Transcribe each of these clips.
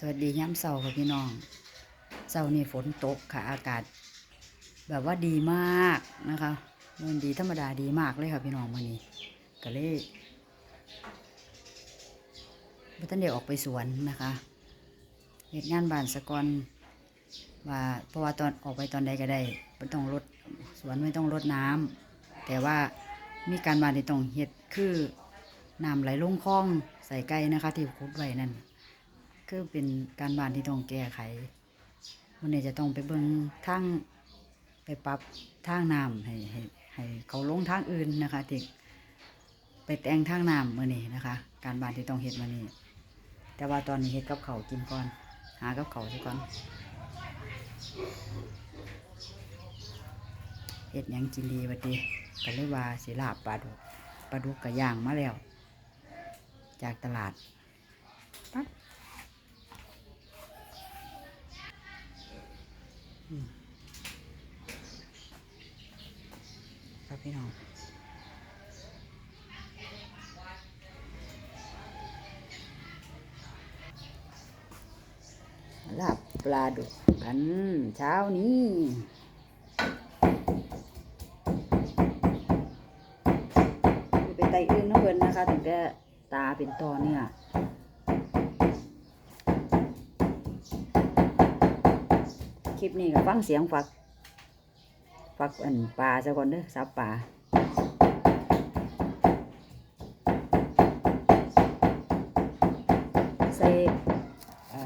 สวัสดีย้ำเสาร์ค่ะพี่น้องเสาร์นี่ฝนตกค่ะอากาศ แบบว่าดีมากนะคะมันดีธรรมดาดีมากเลยค่ะพี่น้องมื่อนี้ก็เลยบ่ทันได้ออกไปสวนนะคะเหตุงานบ้านสะกอนว่าเพราะว่าตอนออกไปตอนใดก็ได้ไม่ต้องรดสวนไม่ต้องรดน้ำแต่ว่ามีการบ้านที่ต้องเฮ็ดคือน้ำไหลลงคลองใส่ไก่นะคะ ที่คุดไว้นั่น คือเป็นการบ้านที่ต้องแก้ไขวันนี้จะต้องไปเบิ่งทางไปปรับทางน้ำให้ให้ให้เขาลงทางอื่นนะคะที่ไปแต่งทางน้ำมื่อนี้นะคะ การบ้านที่ต้องเฮ็ดมื่อนี้แต่ว่าตอนนี้เฮ็ดกับเขากินก่อน หากับเขาวซะก่อนเฮ็ดยังกินดีวัดดีก็เลยว่าสิลาบปลาดุกปลาดุกกระย่างมาแล้ว จากตลาดปั๊บ ครับพี่น้องลาบปลาดุกกันเช้านี้เป็นไตอื่นน้องเพิ่นนะคะถึงแต่ตาเป็นตอเนี่ย คลิปนี้ก็ฟังเสียงฝักฝักอันปลาซะก่อนเด้อสับปลาใส่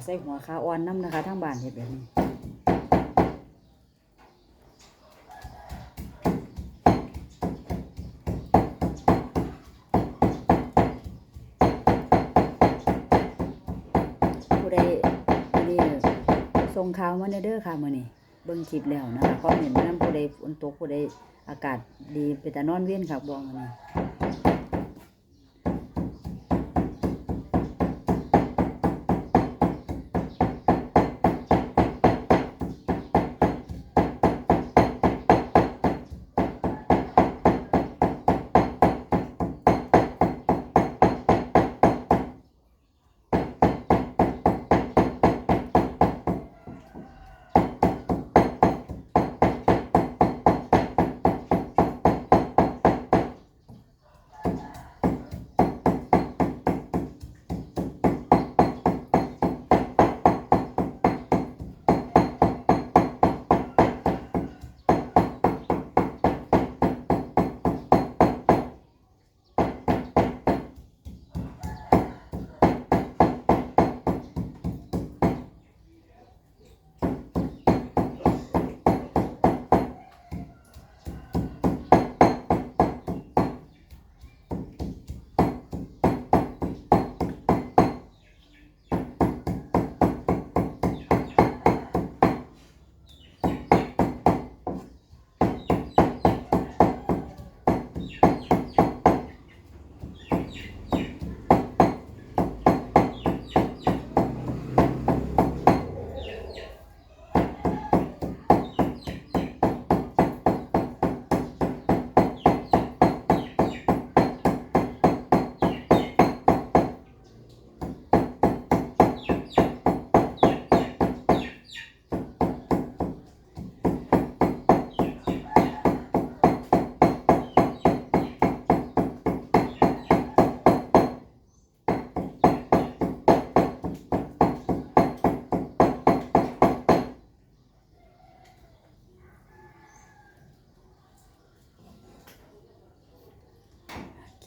ใส่หัวขาอ่อนน้ำนะคะทั้งบ้านเห็ดแบบนี้ผู้ใดนี่ส่ งข่าวมาเด้อค่ะมื้อนี้เบิ่งคลิปแล้วนะคะคอมเมนต์มานํผู้ใดฝนตกผู้ใดอากาศดีไปแต่นอนเวียนค่ะบอกมื่อนี้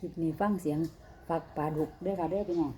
ลิปนี้ฟังเสียงฝักปลาดุกเด้อค่ะเด้อพี่น้อง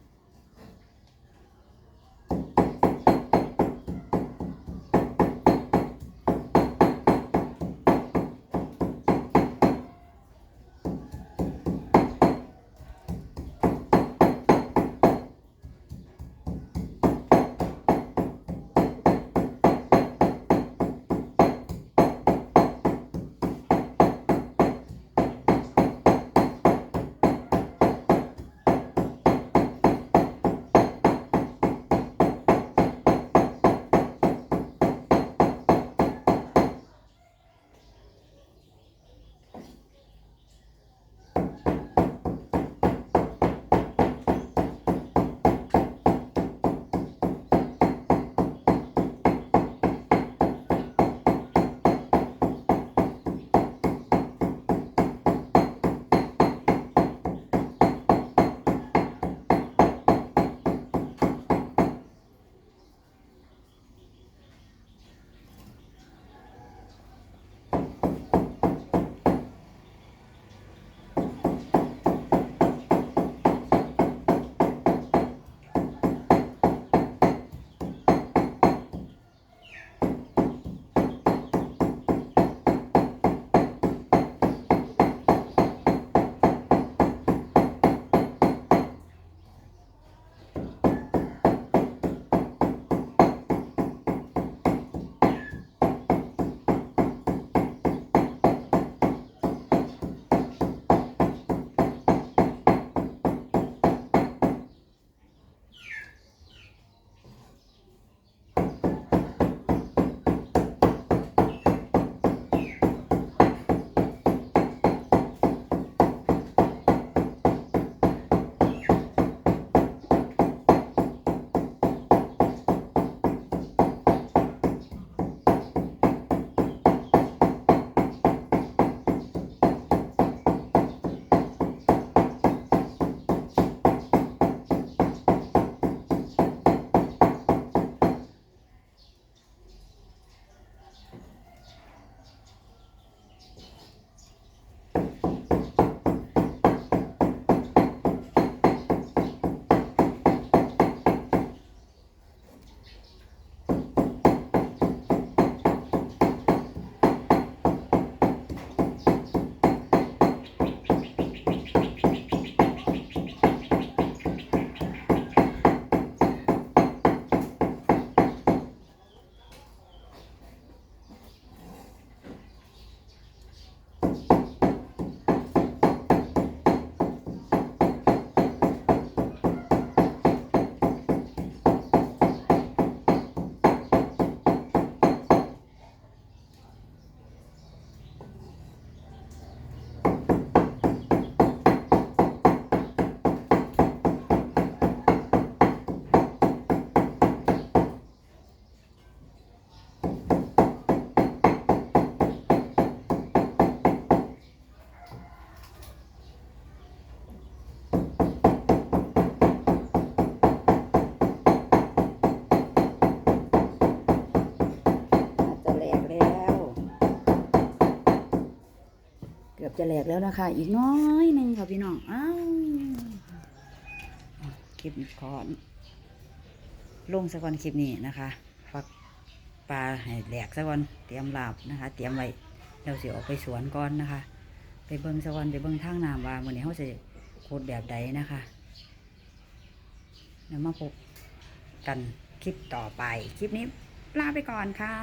จะแหลกแล้วนะคะ อีกน้อยหนึงค่ะพี่น้องอ้าวคลิปขอลงสักวันคลิปนี้นะคะฟักปลาให้แหลกสักวันเตรียมลาบนะคะ เตรียมไว้เราสิออกไปสวนก่อนนะคะ ไปเบิ่งสักวันไปเบิ่งทางน้ำว่ามื้อนี้เขาจะโคดแบบใดนะคะแล้วมาพบกันคลิปต่อไป คลิปนี้ลาไปก่อนค่ะ